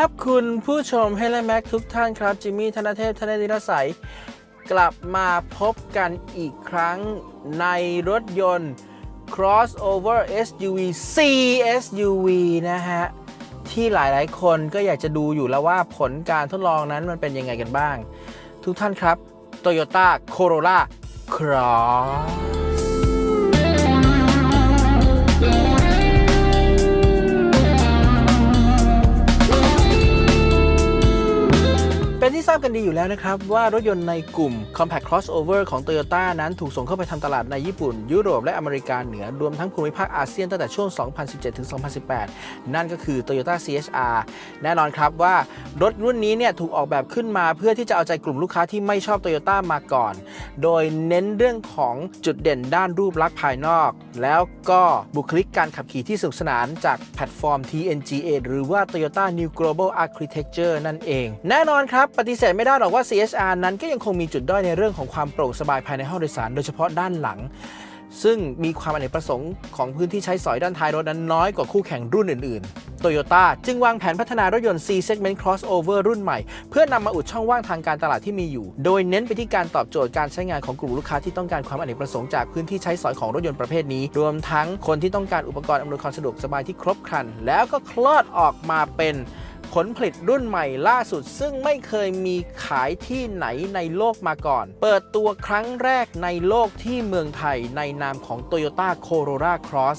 ครับ คุณผู้ชมเฮลแม็กทุกท่านครับ จิมมี่ธนเทพธนดิรสัย กลับมาพบกันอีกครั้งในรถยนต์ crossover SUV CSUV นะฮะ ที่หลายๆ คนก็อยากจะดูอยู่แล้วว่าผลการทดลองนั้นมันเป็นยังไงกันบ้าง ทุกท่านครับ Toyota Corolla Cross เป็นที่ทราบกันดีอยู่แล้วนะครับ ว่ารถยนต์ในกลุ่ม Compact Crossover ของ Toyota นั้นถูกส่งเข้าไปทำตลาดในญี่ปุ่น ยุโรปและอเมริกาเหนือ รวมทั้งภูมิภาคอาเซียนตั้งแต่ช่วง 2017 ถึง 2018 นั่นก็คือ Toyota CHR แน่นอนครับว่ารถรุ่นนี้เนี่ยถูกออกแบบขึ้นมาเพื่อที่จะเอาใจกลุ่มลูกค้าที่ไม่ชอบ Toyota มาก่อน โดยเน้นเรื่องของจุดเด่นด้านรูปลักษณ์ภายนอก แล้วก็บุคลิกการขับขี่ที่สนุกสนานจากแพลตฟอร์ม TNGA หรือว่า Toyota New Global Architecture นั่นเอง แน่นอนครับฏิเสธไม่ได้หรอกว่า CHR นั้นก็ยังคงมีจุดด้อยในเรื่องของความโปร่งสบายภายในห้องโดยสาร โดยเฉพาะด้านหลัง ซึ่งมีความอเนกประสงค์ของพื้นที่ใช้สอยด้านท้ายรถนั้นน้อยกว่าคู่แข่งรุ่นอื่นๆ Toyota จึงวางแผนพัฒนารถยนต์ C segment crossover รุ่นใหม่ เพื่อนำมาอุดช่องว่างทางการตลาดที่มีอยู่ โดยเน้นไปที่การตอบโจทย์การใช้งานของกลุ่มลูกค้าที่ต้องการความอเนกประสงค์จากพื้นที่ใช้สอยของรถยนต์ประเภทนี้ รวมทั้งคนที่ต้องการอุปกรณ์อำนวยความสะดวกสบายที่ครบครัน แล้วก็คลอดออกมาเป็น ผลผลิตรุ่นใหม่ล่าสุด ซึ่งไม่เคยมีขายที่ไหนในโลกมาก่อน เปิดตัวครั้งแรกในโลกที่เมืองไทยในนามของ Toyota Corolla Cross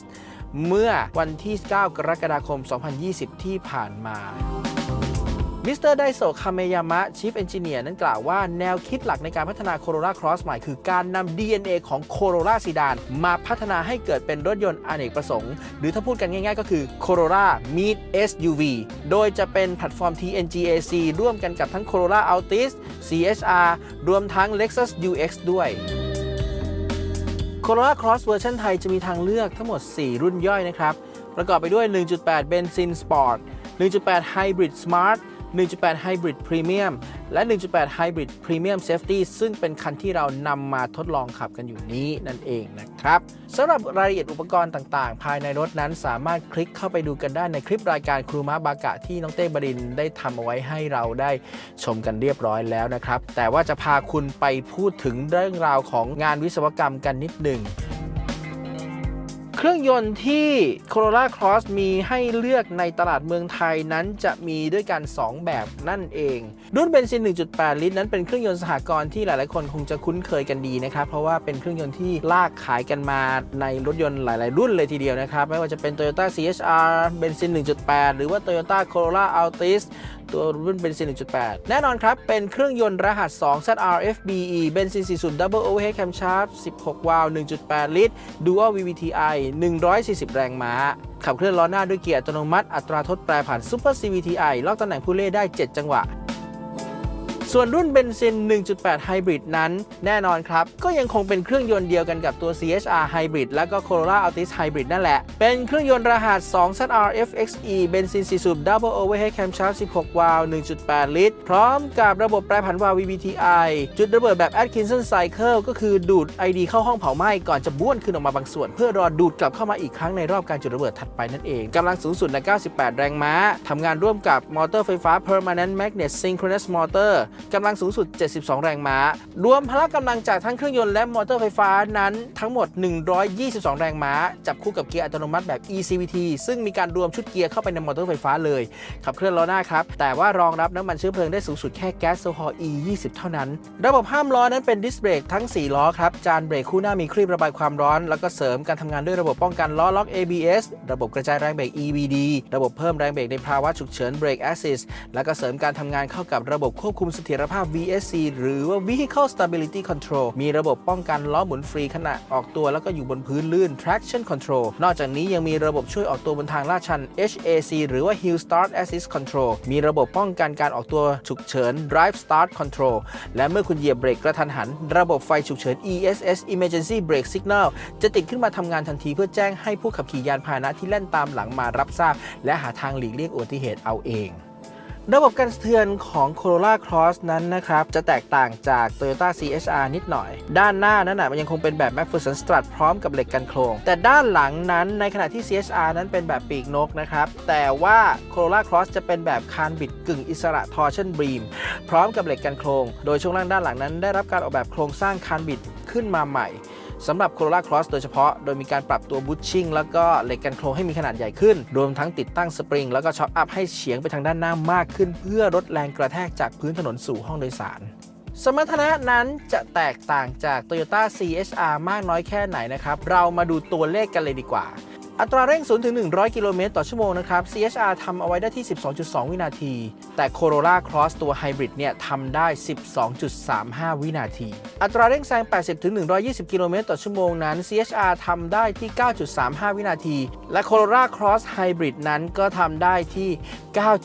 เมื่อวันที่ 9 กรกฎาคม 2020 ที่ผ่านมา มิสเตอร์ไดโซคาเมยามะ Chief Engineer นั้นกล่าวว่าแนวคิดหลักในการพัฒนา Corolla Cross ใหม่คือการนำ DNA ของ Corolla Sedan มาพัฒนาให้เกิดเป็นรถยนต์อเนกประสงค์ หรือถ้าพูดกันง่ายๆ ก็คือ Corolla Meet SUV โดยจะเป็นแพลตฟอร์ม TNGAC ร่วมกันกับทั้ง Corolla Altis CHR รวมทั้ง Lexus UX ด้วย Corolla Cross เวอร์ชันไทยจะมีทางเลือกทั้งหมด 4 รุ่นย่อยนะครับ ประกอบไปด้วย 1.8 Benzin Sport 1.8 Hybrid Smart 1.8 Hybrid Premium และ 1.8 Hybrid Premium Safety ซึ่งเป็นคันที่เรานำมาทดลองขับกันอยู่นี้นั่นเองนะครับสำหรับรายละเอียดอุปกรณ์ต่างๆ ภายในรถนั้นสามารถคลิกเข้าไปดูกันได้ในคลิปรายการครูมาบากะที่น้องเต้บรินได้ทำเอาไว้ให้เราได้ชมกันเรียบร้อยแล้วนะครับ แต่ว่าจะพาคุณไปพูดถึงเรื่องราวของงานวิศวกรรมกันนิดหนึ่ง เครื่องยนต์ที่ Corolla Cross มีให้เลือกในตลาดเมืองไทยนั้นจะมีด้วยกัน 2 แบบนั่นเอง รุ่นเบนซิน 1.8 ลิตร นั้นเป็นเครื่องยนต์สหกรณ์ที่หลาย ๆ คนคงจะคุ้นเคยกันดีนะครับ เพราะว่าเป็นเครื่องยนต์ที่ลากขายกันมาในรถยนต์หลาย ๆ รุ่นเลยทีเดียวนะครับ ไม่ว่าจะเป็น Toyota CHR เบนซิน 1.8 หรือว่า Toyota Corolla Altis ตัวรุ่นเบนซิน 1.8 แน่นอนครับ เป็นเครื่องยนต์รหัส 2 ZRFBE เบนซิน 40 Double Overhead Camshaft 16 วาล์ว 1.8 ลิตร Dual VVTi 140 แรงม้า ขับเคลื่อนล้อหน้าด้วยเกียร์อัตโนมัติ อัตราทดแปรผ่าน Super CVTi ล็อกตำแหน่งผู้เล่นได้ 7 จังหวะ ส่วนรุ่นเบนซิน 1.8 Hybrid นั้น แน่นอนครับ ก็ยังคงเป็นเครื่องยนต์เดียวกันกับตัว CHR Hybrid และก็ Corolla Altis Hybrid นั่นแหละ เป็นเครื่องยนต์รหัส 2 ZRFXE เบนซิน4สูบ Double Overhead Camshaft 16 วาล์ว 1.8 ลิตร พร้อมกับระบบแปรผันวาล์ว VVTi จุดระเบิดแบบ Atkinson Cycle ก็คือดูด ID เข้าห้องเผาไหม้ก่อนจะบ้วนคืนออกมาบางส่วน เพื่อรอดูดกลับเข้ามาอีกครั้งในรอบการจุดระเบิดถัดไปนั่นเองกำลังสูงสุดใน 98 แรงม้าทำงานร่วมกับมอเตอร์ไฟฟ้า Permanent Magnet Synchronous Motor กำลังสูงสุด 72 แรงม้า รวมพละกำลังจากทั้งเครื่องยนต์และมอเตอร์ไฟฟ้านั้นทั้งหมด 122 แรงม้า จับคู่กับเกียร์อัตโนมัติแบบ eCVT ซึ่งมีการรวมชุดเกียร์เข้าไปในมอเตอร์ไฟฟ้าเลย ขับเคลื่อนล้อหน้าครับ แต่ว่ารองรับน้ำมันเชื้อเพลิงได้สูงสุดแค่แก๊สโซฮอล์ E20 เท่านั้น ระบบห้ามล้อนั้นเป็นดิสเบรกทั้ง 4 ล้อครับ จานเบรกคู่หน้ามีครีบระบายความร้อน แล้วก็เสริมการทำงานด้วยระบบป้องกันล้อล็อก ABS ระบบกระจายแรงเบรก EBD ระบบเพิ่มแรงเบรกในภาวะฉุกเฉินเบรก Assist แล้วก็เสริมการทำงานเข้ากับระบบควบคุมเสถียรภาพ VSC หรือว่า Vehicle Stability Control มีระบบป้องกันล้อหมุนฟรีขณะออกตัวแล้วก็อยู่บนพื้นลื่น Traction Control นอกจากนี้ยังมีระบบช่วยออกตัวบนทางลาดชัน HAC หรือว่า Hill Start Assist Control มีระบบป้องกันการออกตัวฉุกเฉิน Drive Start Control และเมื่อคุณเหยียบเบรกกระทันหัน ระบบไฟฉุกเฉิน ESS Emergency Brake Signal จะติดขึ้นมาทำงานทันทีเพื่อแจ้งให้ผู้ขับขี่ยานพาหนะที่แล่นตามหลังมารับทราบ และหาทางหลีกเลี่ยงอุบัติเหตุเอาเอง ระบบการสะเทือนของ Corolla Cross นั้นนะครับ จะแตกต่างจาก Toyota CHR นิดหน่อย ด้านหน้านั้นนะมันยังคงเป็นแบบ McPherson Strut พร้อมกับเหล็กกันโครง แต่ด้านหลังนั้นในขณะที่ CHR นั้นเป็นแบบปีกนกนะครับ แต่ว่า Corolla Cross จะเป็นแบบคานบิดกึ่งอิสระ Torsion Beam พร้อมกับเหล็กกันโครง โดยช่วงล่างด้านหลังนั้นได้รับการออกแบบโครงสร้างคานบิดขึ้นมาใหม่ สำหรับ Corolla Cross โดยเฉพาะ โดยมีการปรับตัวบูชชิ่งแล้วก็เหล็กกันโครงให้มีขนาดใหญ่ขึ้น รวมทั้งติดตั้งสปริง แล้วก็ช็อคอัพให้เฉียงไปทางด้านหน้ามากขึ้น เพื่อลดแรงกระแทกจากพื้นถนนสู่ห้องโดยสารสมรรถนะนั้นจะแตกต่างจาก Toyota CHR มากน้อยแค่ไหนนะครับ เรามาดูตัวเลขกันเลยดีกว่า อัตราเร่ง 0 ถึง 100 กิโลเมตรต่อชั่วโมงนะครับ CHR ทำเอาไว้ได้ที่ 12.2 วินาที แต่ Corolla Cross ตัว Hybrid เนี่ยทำได้ 12.35 วินาที อัตราเร่งแซง 80 ถึง 120 กิโลเมตรต่อชั่วโมงนั้น CHR ทำได้ที่ 9.35 วินาที และ Corolla Cross Hybrid นั้นก็ทำได้ที่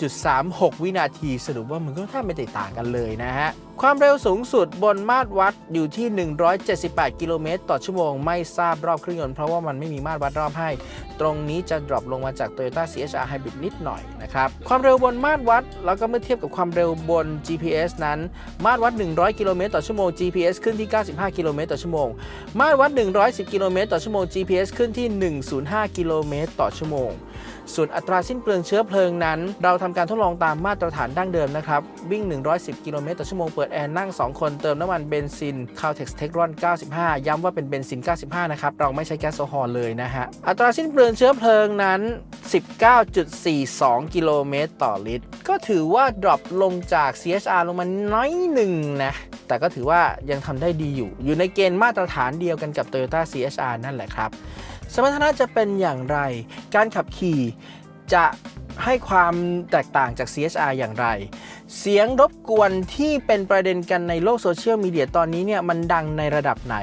9.36 วินาที สรุปว่ามันก็แทบไม่แตกต่างกันเลยนะฮะ ความเร็วสูงสุดบนมาตรวัดอยู่ที่ 178 กิโลเมตรต่อชั่วโมง ไม่ทราบรอบเครื่องยนต์เพราะว่ามันไม่มีมาตรวัดรอบให้ ตรงนี้จะดรอปลงมาจาก Toyota CHR Hybrid นิดหน่อยนะครับ ความเร็วบนมาตรวัด แล้วก็เมื่อเทียบกับความเร็วบน GPS นั้น มาตรวัด 100 กิโลเมตรต่อชั่วโมง GPS ขึ้นที่ 95 กิโลเมตรต่อชั่วโมง มาตรวัด 110 กิโลเมตรต่อชั่วโมง GPS ขึ้นที่ 105 กิโลเมตรต่อชั่วโมง ส่วนอัตราสิ้นเปลืองเชื้อเพลิงนั้น เราทำการทดลองตามมาตรฐานดั้งเดิมนะครับ วิ่ง 110 กิโลเมตรต่อชั่วโมงเปิดแอร์นั่ง 2 คนเติมน้ำมันเบนซิน Caltex Techron 95 ย้ำว่าเป็นเบนซิน 95 นะครับ เราไม่ใช้แก๊สโซฮอลเลยนะฮะ อัตราสิ้นเปลืองเชื้อเพลิงนั้น 19.42 กิโลเมตรต่อลิตร ก็ถือว่าดรอปลงจาก CHR ลงมาน้อยหนึ่งนะ แต่ก็ถือว่ายังทำได้ดีอยู่ อยู่ในเกณฑ์มาตรฐานเดียวกันกับ Toyota CHR นั่นแหละครับ สมรรถนะจะเป็นอย่างไร การขับขีจะให้ความแตกต่างจาก CHR อย่างไร เสียงรบกวนที่เป็นประเด็นกันในโลกโซเชียลมีเดียตอนนี้เนี่ยมันดังในระดับไหน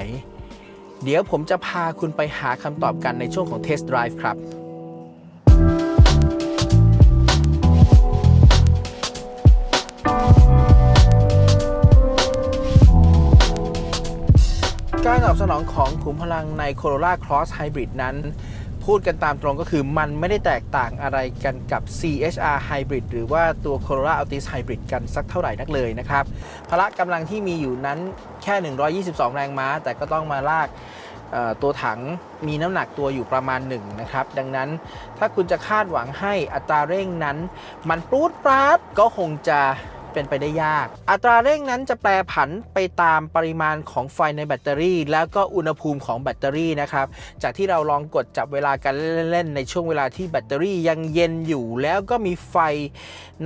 เดี๋ยวผมจะพาคุณไปหาคำตอบกันในช่วงของ Test Drive ครับการตอบสนองของขุมพลังใน Corolla Cross Hybrid นั้น พูดกันตามตรงก็คือมันไม่ได้แตกต่างอะไรกันกับ CHR Hybrid หรือว่าตัว Corolla Altis Hybrid กันสักเท่าไหร่นักเลยนะครับ พละกำลังที่มีอยู่นั้นแค่ 122 แรงม้า แต่ก็ต้องมาลากตัวถังมีน้ำหนักตัวอยู่ประมาณหนึ่งนะครับ ดังนั้นถ้าคุณจะคาดหวังให้อัตราเร่งนั้น มันปรูดปราดก็คงจะ เป็นไปได้ยาก อัตราเร่งนั้นจะแปรผันไปตามปริมาณของไฟในแบตเตอรี่ แล้วก็อุณหภูมิของแบตเตอรี่นะครับ จากที่เราลองกดจับเวลากันเล่นๆ ในช่วงเวลาที่แบตเตอรี่ยังเย็นอยู่ แล้วก็มีไฟ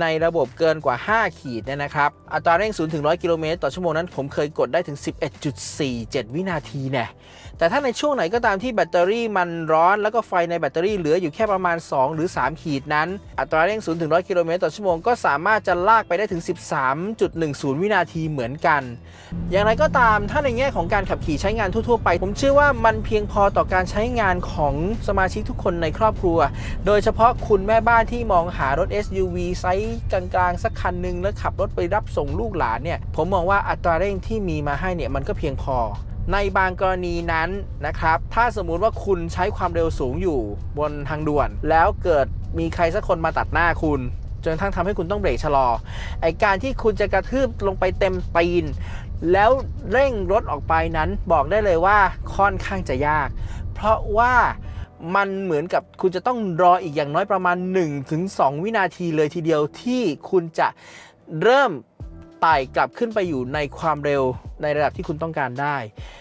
ในระบบเกินกว่า 5 ขีดเนี่ยนะครับ อัตราเร่ง0ถึง100 กิโลเมตรต่อชั่วโมงนั้นผมเคยกดได้ถึง 11.47 วินาทีแน่ แต่ถ้าในช่วงไหนก็ตามที่แบตเตอรี่มันร้อน แล้วก็ไฟในแบตเตอรี่เหลืออยู่แค่ประมาณ 2 หรือ 3 ขีดนั้น อัตราเร่ง 0 ถึง 100 กิโลเมตรต่อชั่วโมงก็สามารถจะลากไปได้ถึง 13.10 วินาทีเหมือนกัน อย่างไรก็ตามถ้าในแง่ของการขับขี่ใช้งานทั่วๆไป ผมเชื่อว่ามันเพียงพอต่อการใช้งานของสมาชิกทุกคนในครอบครัว โดยเฉพาะคุณแม่บ้านที่มองหารถ SUV ไซส์กลางๆสักคันหนึ่งแล้วขับรถไปรับส่งลูกหลานเนี่ยผมมองว่าอัตราเร่งที่มีมาให้เนี่ยมันก็เพียงพอ ในบางกรณีนั้นนะครับ ถ้าสมมุติว่าคุณใช้ความเร็วสูงอยู่บนทางด่วน แล้วเกิดมีใครสักคนมาตัดหน้าคุณ จนทั่งทำให้คุณต้องเบรกชะลอ ไอการที่คุณจะกระทืบลงไปเต็มตีน แล้วเร่งรถออกไปนั้นบอกได้เลยว่าค่อนข้างจะยาก เพราะว่ามันเหมือนกับคุณจะต้องรออีกอย่างน้อยประมาณ 1-2 วินาทีเลยทีเดียวที่คุณจะเริ่ม ไต่กลับขึ้นไปอยู่ในความเร็วในระดับที่คุณต้องการได้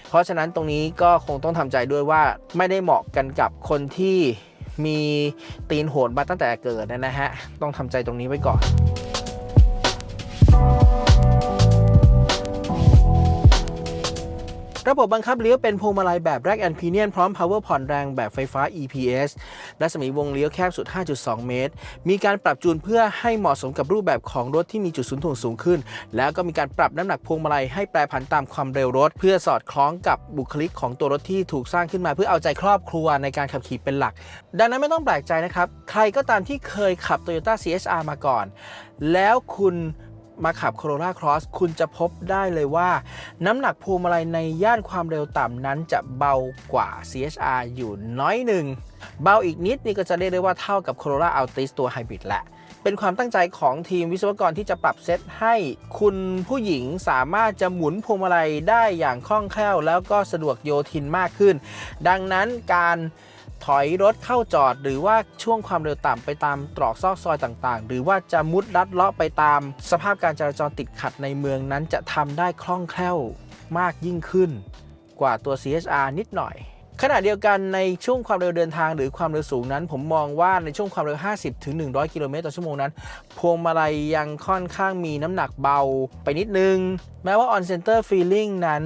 เพราะฉะนั้นตรงนี้ก็คงต้องทำใจด้วยว่าไม่ได้เหมาะกันกับคนที่มีตีนโหนมาตั้งแต่เกิดนะฮะ ต้องทำใจตรงนี้ไว้ก่อน ระบบบังคับเลี้ยวเป็นพวงมาลัยแบบแร็กแอนพีเนียนพร้อม power ผ่อนแรงแบบไฟฟ้า EPS รัศมีวงเลี้ยวแคบสุด 5.2 เมตร มีการปรับจูนเพื่อให้เหมาะสมกับรูปแบบของรถที่มีจุดศูนย์ถ่วงสูงขึ้น แล้วก็มีการปรับน้ำหนักพวงมาลัยให้แปรผันตามความเร็วรถ เพื่อสอดคล้องกับบุคลิกของตัวรถที่ถูกสร้างขึ้นมาเพื่อเอาใจครอบครัวในการขับขี่เป็นหลัก ดังนั้นไม่ต้องแปลกใจนะครับ ใครก็ตามที่เคยขับ Toyota CHR มาก่อน แล้วคุณ มาขับ Corolla Cross คุณจะพบได้เลยว่า น้ำหนักพวงมาลัยในย่านความเร็วต่ำนั้นจะเบากว่า CHR อยู่น้อยหนึ่ง เบาอีกนิดนี่ก็จะเรียกได้ว่าเท่ากับ Corolla Altis ตัว Hybrid แหละ เป็นความตั้งใจของทีมวิศวกรที่จะปรับเซตให้คุณผู้หญิงสามารถจะหมุนพวงมาลัยได้อย่างคล่องแคล่ว แล้วก็สะดวกโยทินมากขึ้น ดังนั้นการ ถอยรถเข้าจอด หรือว่าช่วงความเร็วต่ำไปตามตรอกซอกซอยต่างๆ หรือว่าจะมุดลัดเลาะไปตาม สภาพการจราจรติดขัดในเมืองนั้นจะทำได้คล่องแคล่วมากยิ่งขึ้น กว่าตัว CHR นิดหน่อยขณะเดียวกันในช่วงความเร็วเดินทางหรือความเร็วสูงนั้น ผมมองว่าในช่วงความเร็ว 50 ถึง 100 กิโลเมตรต่อชั่วโมงนั้น พวงมาลัยยังค่อนข้างมีน้ำหนักเบาไปนิดนึง แม้ว่า on center feeling นั้น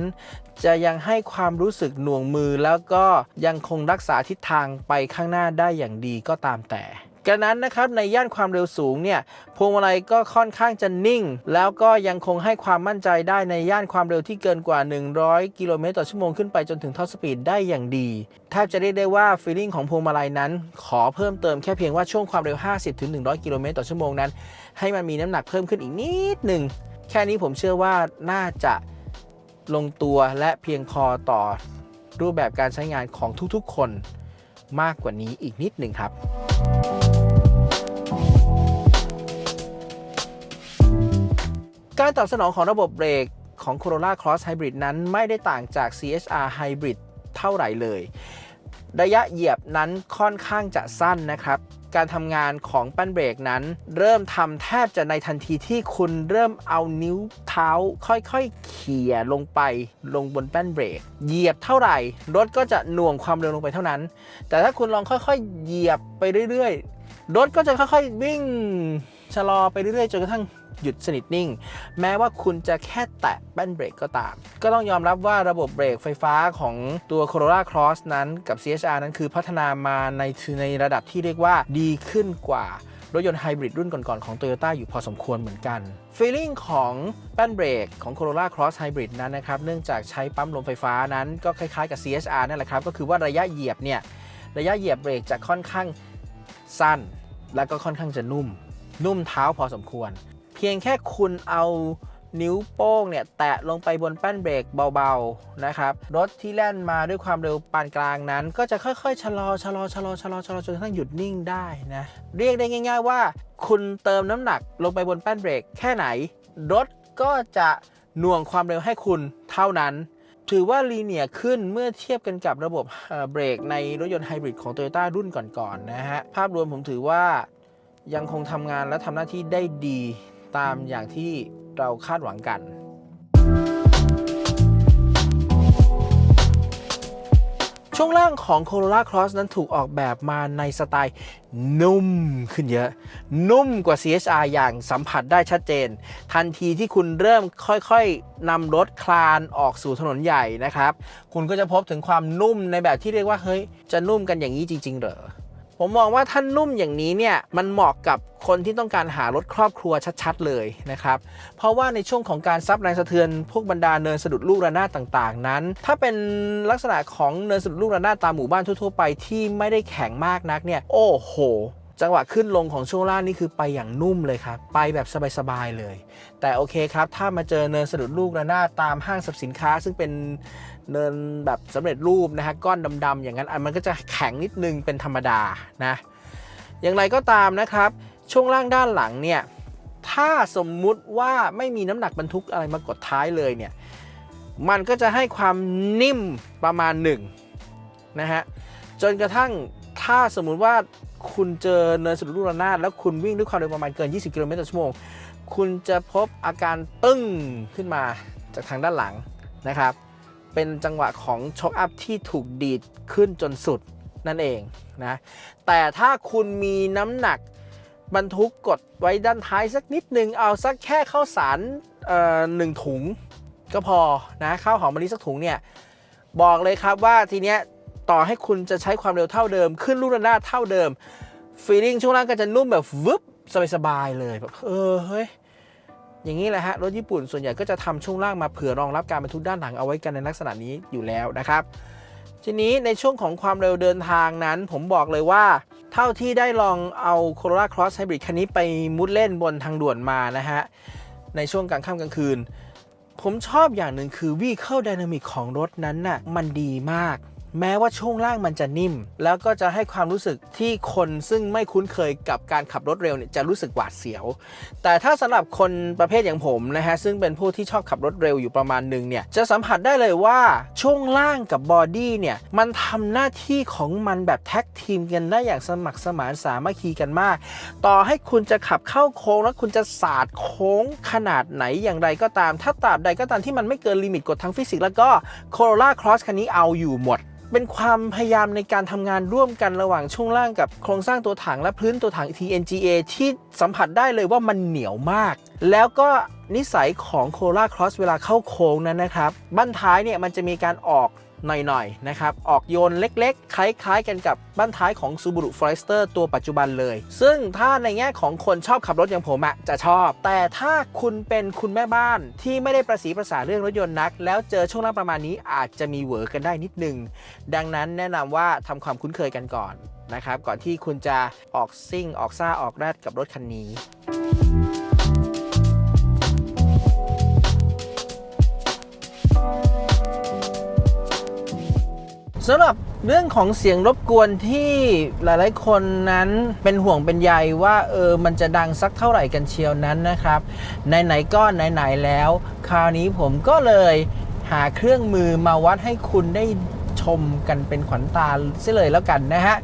จะยังให้ความรู้สึกหน่วงมือแล้วก็ยังคงรักษาทิศทางไปข้างหน้าได้อย่างดีก็ตามแต่กระนั้นนะครับในย่านความเร็วสูงเนี่ยพวงมาลัยก็ค่อนข้างจะนิ่ง แล้วก็ยังคงให้ความมั่นใจได้ในย่านความเร็วที่เกินกว่า 100 กิโลเมตรต่อชั่วโมงขึ้นไปจนถึงท็อปสปีดได้อย่างดีแทบจะเรียกได้ว่าฟีลลิ่งของพวงมาลัยนั้น ขอเพิ่มเติมแค่เพียงว่าช่วงความเร็ว 50ถึง100 กิโลเมตรต่อชั่วโมงนั้น ให้มันมีน้ำหนักเพิ่มขึ้นอีกนิดหนึ่งแค่นี้ผมเชื่อว่าน่าจะ ลงตัวและเพียงพอต่อรูปแบบการใช้งานของทุกๆ คนมากกว่านี้อีกนิดหนึ่งครับ การตอบสนองของระบบเบรกของ Corolla Cross Hybrid นั้นไม่ได้ต่างจาก CHR Hybrid เท่าไหร่เลย ระยะเหยียบนั้นค่อนข้างจะสั้นนะครับ การทำงานของแป้นเบรกนั้น เริ่มทำแทบจะในทันทีที่คุณเริ่มเอานิ้วเท้าค่อยๆ เขี่ยลงไปลงบนแป้นเบรก เหยียบเท่าไหร่ รถก็จะหน่วงความเร็วลงไปเท่านั้น แต่ถ้าคุณลองค่อยๆ เหยียบไปเรื่อยๆ รถก็จะค่อยๆ วิ่งชะลอไปเรื่อยๆจนกระทั่ง หยุดสนิทนิ่ง แม้ว่าคุณจะแค่แตะแป้นเบรกก็ตาม ก็ต้องยอมรับว่าระบบเบรกไฟฟ้าของตัว Corolla Cross นั้นกับ CHR นั้นคือพัฒนามาในในระดับที่เรียกว่าดีขึ้นกว่ารถยนต์ไฮบริดรุ่นก่อนๆของ Toyota อยู่พอสมควรเหมือนกัน Feeling ของแป้นเบรกของ Corolla Cross Hybrid นั้นนะครับ เนื่องจากใช้ปั๊มลมไฟฟ้านั้นก็คล้ายๆกับ CHR นั่นแหละครับ ก็คือว่าระยะเหยียบเนี่ย ระยะเหยียบเบรกจะค่อนข้างสั้น และก็ค่อนข้างจะนุ่ม นุ่มเท้าพอสมควร เพียงแค่คุณเอานิ้วโป้งเนี่ยแตะลงไปบนแป้นเบรกเบาๆนะครับ รถที่แล่นมาด้วยความเร็วปานกลางนั้น ก็จะค่อยๆ ชะลอชะลอชะลอชะลอชะลอจนกระทั่งหยุดนิ่งได้นะ เรียกได้ง่าย ๆ ว่า คุณเติมน้ำหนักลงไปบนแป้นเบรกแค่ไหน รถก็จะหน่วงความเร็วให้คุณเท่านั้น ถือว่าลีเนียร์ขึ้นเมื่อเทียบกันกับระบบเบรกในรถยนต์ไฮบริดของ Toyota รุ่นก่อนๆนะฮะภาพรวมผมถือว่ายังคงทำงานและทำหน้าที่ได้ดี ตามอย่างที่เราคาดหวังกัน ช่วงล่างของ Corolla Cross นั้นถูกออกแบบมาในสไตล์นุ่มขึ้นเยอะ นุ่มกว่า CHR อย่างสัมผัสได้ชัดเจน ทันทีที่คุณเริ่มค่อยๆนำรถคลานออกสู่ถนนใหญ่นะครับ คุณก็จะพบถึงความนุ่มในแบบที่เรียกว่าเฮ้ยจะนุ่มกันอย่างนี้จริง ๆ เหรอ ผมมองว่าท่านนุ่มอย่างนี้เนี่ยมันเหมาะกับคนที่ต้องการหารถครอบครัวชัดๆเลยนะครับ เพราะว่าในช่วงของการซับแรงสะเทือนพวกบรรดาเนินสะดุดลูกระนาดต่างๆ นั้น ถ้าเป็นลักษณะของเนินสะดุดลูกระนาดตามหมู่บ้านทั่วๆไปที่ไม่ได้แข็งมากนักเนี่ย โอ้โห จังหวะขึ้นลงของช่วงล่างนี่คือไปอย่างนุ่มเลยครับไปแบบสบายๆเลย แต่โอเคครับ ถ้ามาเจอเนินสะดุดลูกระนาดตามห้างสรรพสินค้า ซึ่งเป็นเนินแบบสำเร็จรูปนะฮะก้อนดำๆอย่างนั้นอันมันก็จะแข็งนิดนึงเป็นธรรมดานะอย่างไรก็ตามนะครับ ช่วงล่างด้านหลังเนี่ยถ้าสมมุติว่าไม่มีน้ำหนักบรรทุกอะไรมากดท้ายเลยเนี่ยมันก็จะให้ความนิ่มประมาณหนึ่งนะฮะจนกระทั่งถ้าสมมุติว่า คุณเจอเนินสะดุดลูกระนาดแล้วคุณวิ่งด้วยความเร็วประมาณเกิน 20 กิโลเมตรต่อชั่วโมง คุณจะพบอาการตึ้งขึ้นมาจากทางด้านหลังนะครับ เป็นจังหวะของช็อคอัพที่ถูกดีดขึ้นจนสุดนั่นเองนะ แต่ถ้าคุณมีน้ำหนักบรรทุกกดไว้ด้านท้ายสักนิดนึง เอาสักแค่ข้าวสารหนึ่งถุงก็พอนะข้าวหอมมะลิสักถุงเนี่ยบอกเลยครับว่าทีเนี้ย ต่อให้คุณจะใช้ความเร็วเท่าเดิม ขึ้นลูกระนาดเท่าเดิมฟีลิ่งช่วงล่างก็จะนุ่มแบบวึบสบายๆเลยแบบเออเฮ้ยอย่างนี้แหละฮะรถญี่ปุ่นส่วนใหญ่ก็จะทำช่วงล่างมาเผื่อรองรับการบรรทุกด้านหลังเอาไว้กันในลักษณะนี้อยู่แล้วนะครับ ทีนี้ในช่วงของความเร็วเดินทางนั้น ผมบอกเลยว่า เท่าที่ได้ลองเอา Corolla Cross Hybrid คันนี้ไปมุดเล่นบนทางด่วนมานะฮะในช่วงกลางค่ำกลางคืน ผมชอบอย่างหนึ่งคือ Vehicle Dynamic ของรถนั้นน่ะมันดีมาก แม้ว่าช่วงล่างมันจะนิ่ม แล้วก็จะให้ความรู้สึกที่คนซึ่งไม่คุ้นเคยกับการขับรถเร็วเนี่ยจะรู้สึกหวาดเสียว แต่ถ้าสำหรับคนประเภทอย่างผมนะฮะซึ่งเป็นผู้ที่ชอบขับรถเร็วอยู่ประมาณหนึ่งเนี่ยจะสัมผัสได้เลยว่าช่วงล่างกับบอดี้เนี่ยมันทำหน้าที่ของมันแบบแท็กทีมกันได้อย่างสมัครสมานสามัคคีกันมาก ต่อให้คุณจะขับเข้าโค้งแล้วคุณจะสาดโค้งขนาดไหนอย่างไรก็ตาม ถ้าตราบใดก็ตามที่มันไม่เกินลิมิตกฎทางฟิสิกส์แล้วก็ Corolla Cross คันนี้เอาอยู่หมดเป็นความพยายามในการทำงานร่วมกันระหว่างช่วงล่างกับโครงสร้างตัวถังและพื้นตัวถัง TNGA ที่สัมผัสได้เลยว่ามันเหนียวมาก แล้วก็นิสัยของโคลาครอสเวลาเข้าโค้งนั้นนะครับ บั้นท้ายเนี่ยมันจะมีการออก หน่อยๆนะครับออกโยนเล็กๆ คล้ายๆ กันกับบั้นท้ายของ Subaru Forester ตัวปัจจุบันเลย ซึ่งถ้าในแง่ของคนชอบขับรถอย่างผมอะจะชอบ แต่ถ้าคุณเป็นคุณแม่บ้านที่ไม่ได้ประสีภาษาเรื่องรถยนต์นัก แล้วเจอช่วงล่างประมาณนี้อาจจะมีเหวอกันได้นิดนึง ดังนั้นแนะนำว่าทำความคุ้นเคยกันก่อนนะครับก่อนที่คุณจะออกซิ่งออกซ่าออกแรดกับรถคันนี้ สำหรับเรื่องของเสียงรบกวนที่หลายๆ คนนั้นเป็นห่วงเป็นใยว่าเออมันจะดังสักเท่าไหร่กันเชียวนั้นนะครับไหนๆก็ไหนๆแล้ว คราวนี้ผมก็เลยหาเครื่องมือมาวัดให้คุณได้ชมกันเป็นขวัญตาเสียเลยแล้วกันนะฮะ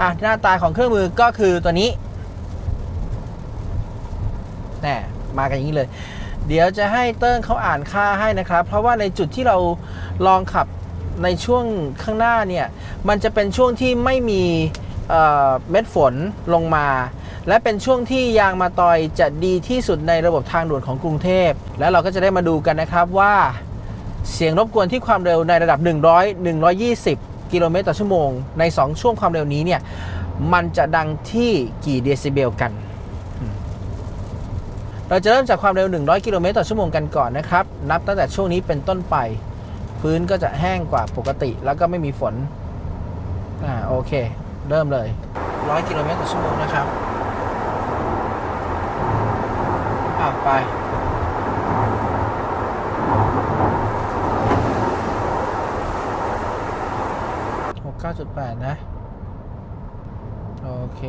อะหน้าตาของเครื่องมือก็คือตัวนี้แน่มากันอย่างนี้เลย เดี๋ยวจะให้เติ้งเขาอ่านค่าให้นะครับ เพราะว่าในจุดที่เราลองขับ ในช่วงข้างหน้าเนี่ย มันจะเป็นช่วงที่ไม่มีเเม็ดฝนลงมา และเป็นช่วงที่ยางมาตอยจะดีที่สุดในระบบทางด่วนของกรุงเทพ แล้วเราก็จะได้มาดูกันนะครับว่าเสียงรบกวนที่ความเร็วในระดับ 100 120 กิโลเมตรต่อชั่วโมง ใน 2 ช่วงความเร็วนี้เนี่ย มันจะดังที่กี่เดซิเบลกัน เราจะเริ่มจากความเร็ว 100 กิโลเมตรต่อชั่วโมงกันก่อนนะครับ นับตั้งแต่ช่วงนี้เป็นต้นไป พื้นก็จะแห้งกว่าปกติ แล้วก็ไม่มีฝน อ่าโอเค เริ่มเลย 100 กิโลเมตรต่อชั่วโมงนะครับอ่าไป69.8นะ โอเค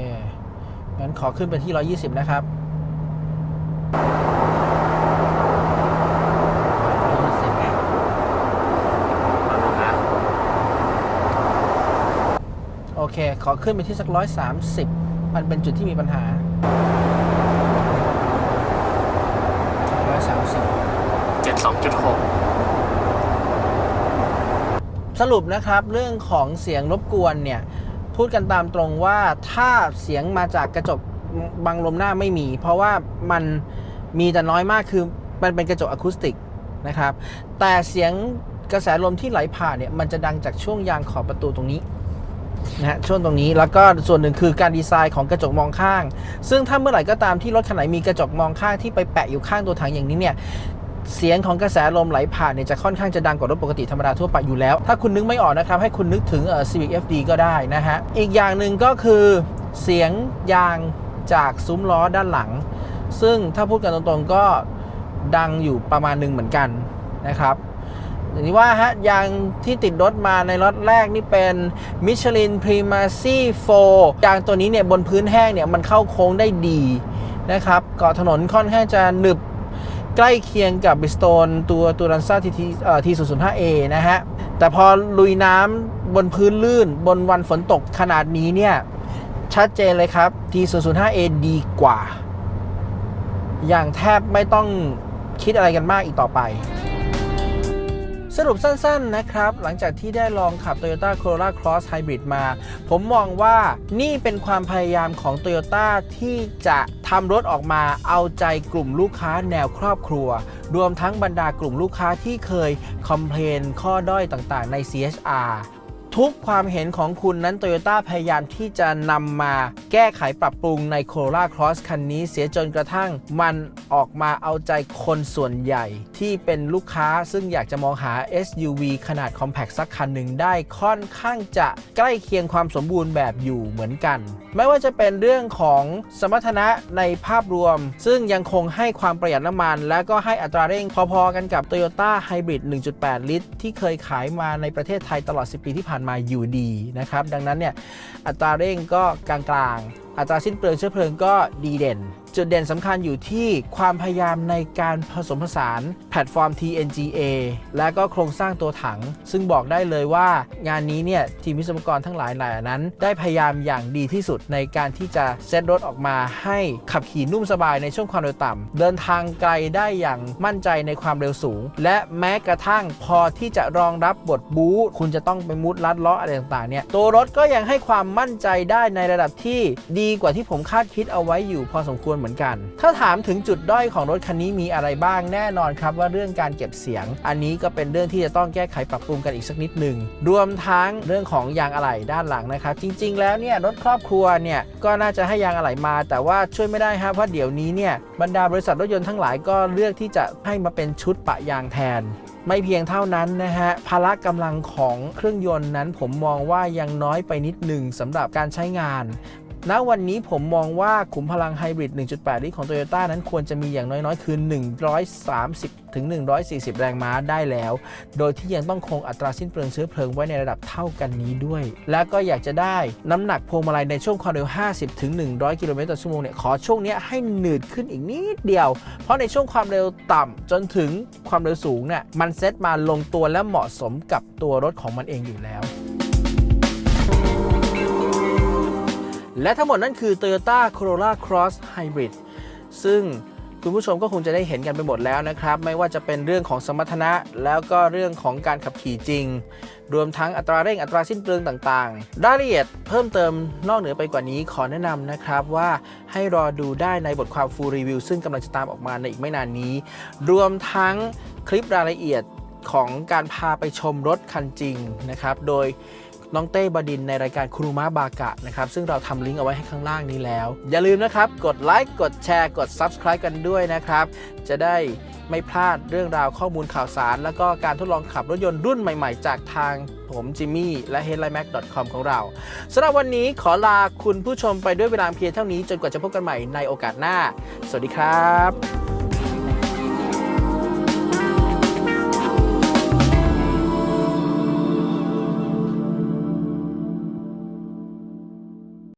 งั้นขอขึ้นไปที่120นะครับ โอ เค ขอขึ้นไปที่สักร้อยสามสิบมันเป็นจุดที่มีปัญหาร้อยสามสิบเจ็ดสองจุดหกสรุปนะครับเรื่องของเสียงรบกวนเนี่ย พูดกันตามตรงว่าถ้าเสียงมาจากกระจกบังลมหน้าไม่มี เพราะว่ามันมีแต่น้อยมากคือมันเป็นกระจกอะคูสติกนะครับ แต่เสียงกระแสลมที่ไหลผ่านเนี่ย มันจะดังจากช่วงยางขอบประตูตรงนี้ นะฮะช่วงตรงนี้แล้วก็ส่วนหนึ่งคือการดีไซน์ของกระจกมองข้าง ซึ่งถ้าเมื่อไหร่ก็ตามที่รถคันไหนมีกระจกมองข้างที่ไปแปะอยู่ข้างตัวถังอย่างนี้เนี่ยเสียงของกระแสลมไหลผ่านเนี่ยจะค่อนข้างจะดังกว่ารถปกติธรรมดาทั่วไปอยู่แล้ว ถ้าคุณนึกไม่ออกนะครับ ให้คุณนึกถึงเอ่อ Civic FD ก็ได้นะฮะ อีกอย่างหนึ่งก็คือเสียงยางจากซุ้มล้อด้านหลัง ซึ่งถ้าพูดกันตรงๆก็ดังอยู่ประมาณหนึ่งเหมือนกันนะครับ อย่างที่ว่าฮะยางที่ติดรถมาในรถแรกนี่เป็น Michelin Primacy 4ยางตัวนี้เนี่ยบนพื้นแห้งเนี่ยมันเข้าโค้งได้ดีนะครับเกาะถนนค่อนข้างจะหนึบใกล้เคียงกับ Bridgestone ตัวตัวรันซ่าทีทีเอ่อทีศูนย์ศูนย์ห้าเอนะฮะ แต่พอลุยน้ำบนพื้นลื่นบนวันฝนตกขนาดนี้เนี่ย ชัดเจนเลยครับ T005A ดีกว่า อย่างแทบไม่ต้องคิดอะไรกันมากอีกต่อไป รุปสั้นๆนะครับ หลังจากที่ได้ลองขับ Toyota Corolla Cross Hybrid มา ผมมองว่านี่เป็นความพยายามของ Toyota ที่จะทำรถออกมาเอาใจกลุ่มลูกค้าแนวครอบครัว รวมทั้งบรรดากลุ่มลูกค้าที่เคยคอมเพลนข้อด้อยต่างๆใน CHR ทุกความเห็นของคุณนั้น Toyota พยายามที่จะนำมาแก้ไขปรับปรุงใน Corolla Cross คันนี้เสียจนกระทั่งมันออกมาเอาใจคนส่วนใหญ่ ที่เป็นลูกค้าซึ่งอยากจะมองหา SUV ขนาด Compact สักคันหนึ่งได้ค่อนข้างจะใกล้เคียงความสมบูรณ์แบบอยู่เหมือนกัน ไม่ว่าจะเป็นเรื่องของสมรรถนะในภาพรวม ซึ่งยังคงให้ความประหยัดน้ำมัน และก็ให้อัตราเร่งพอๆกันกับ Toyota Hybrid 1.8 ลิตร ที่เคยขายมาในประเทศไทยตลอด 10 ปีที่ผ่านมาอยู่ดีนะครับ ดังนั้นเนี่ยอัตราเร่งก็กลางๆอัตราสิ้นเปลืองเชื้อเพลิงก็ดีเด่น จุดเด่นสำคัญอยู่ที่ความพยายามในการผสมผสานแพลตฟอร์ม TNGA และก็โครงสร้างตัวถัง ซึ่งบอกได้เลยว่างานนี้เนี่ยทีมวิศวกรทั้งหลายหลายนั้น ได้พยายามอย่างดีที่สุดในการที่จะเซตรถออกมาให้ขับขี่นุ่มสบายในช่วงความเร็วต่ำเดินทางไกลได้อย่างมั่นใจในความเร็วสูง และแม้กระทั่งพอที่จะรองรับบทบู๊คุณจะต้องไปมุดลัดล้ออะไรต่างๆเนี่ยตัวรถก็ยังให้ความมั่นใจได้ในระดับที่ดีีกว่าที่ผมคาดคิดเอาไว้อยู่พอสมควรเหมือนกัน ถ้าถามถึงจุดด้อยของรถคันนี้มีอะไรบ้างแน่นอนครับว่าเรื่องการเก็บเสียง อันนี้ก็เป็นเรื่องที่จะต้องแก้ไขปรับปรุงกันอีกสักนิดหนึ่งรวมทั้งเรื่องของยางอะไหล่ด้านหลังนะครับ จริง ๆ แล้วเนี่ยรถครอบครัวเนี่ยก็น่าจะให้ยางอะไหล่มา แต่ว่าช่วยไม่ได้ฮะเพราะเดี๋ยวนี้เนี่ยบรรดาบริษัทรถยนต์ทั้งหลายก็เลือกที่จะให้มาเป็นชุดปะยางแทนไม่เพียงเท่านั้นนะฮะพละกำลังของเครื่องยนต์นั้นผมมองว่ายังน้อยไปนิดหนึ่งสำหรับการใช้งาน ณวันนี้ผมมองว่าขุมพลังไฮบริด 1.8 ลิตรของ Toyota นั้นควรจะมีอย่างน้อย ๆ คือ 130 ถึง 140 แรงม้าได้แล้ว โดยที่ยังต้องคงอัตราสิ้นเปลืองเชื้อเพลิงไว้ในระดับเท่ากันนี้ด้วย และก็อยากจะได้น้ำหนักพวงมาลัยในช่วงความเร็ว 50 ถึง 100 กิโลเมตรต่อชั่วโมงเนี่ย ขอช่วงนี้ให้หนืดขึ้นอีกนิดเดียว เพราะในช่วงความเร็วต่ำจนถึงความเร็วสูงเนี่ย มันเซตมาลงตัวและเหมาะสมกับตัวรถของมันเองอยู่แล้ว และทั้งหมดนั่นคือ Toyota Corolla Cross Hybrid ซึ่งคุณผู้ชมก็คงจะได้เห็นกันไปหมดแล้วนะครับ ไม่ว่าจะเป็นเรื่องของสมรรถนะ แล้วก็เรื่องของการขับขี่จริง รวมทั้งอัตราเร่งอัตราสิ้นเปลืองต่างๆ รายละเอียดเพิ่มเติมนอกเหนือไปกว่านี้ขอแนะนำนะครับว่าให้รอดูได้ในบทความ full review ซึ่งกำลังจะตามออกมาในอีกไม่นานนี้ รวมทั้งคลิปรายละเอียดของการพาไปชมรถคันจริงนะครับ โดย น้องเต้บดินในรายการครูมาบากะนะครับ ซึ่งเราทำลิงก์เอาไว้ให้ข้างล่างนี้แล้ว อย่าลืมนะครับ กดไลค์กดแชร์กด Subscribe กันด้วยนะครับ จะได้ไม่พลาดเรื่องราวข้อมูลข่าวสาร แล้วก็การทดลองขับรถยนต์รุ่นใหม่ๆ จากทางผมจิมมี่และ headlinemac.com ของเราสำหรับวันนี้ขอลาคุณผู้ชมไปด้วยเวลาเพียงเท่านี้จนกว่าจะพบกันใหม่ในโอกาสหน้า สวัสดีครับ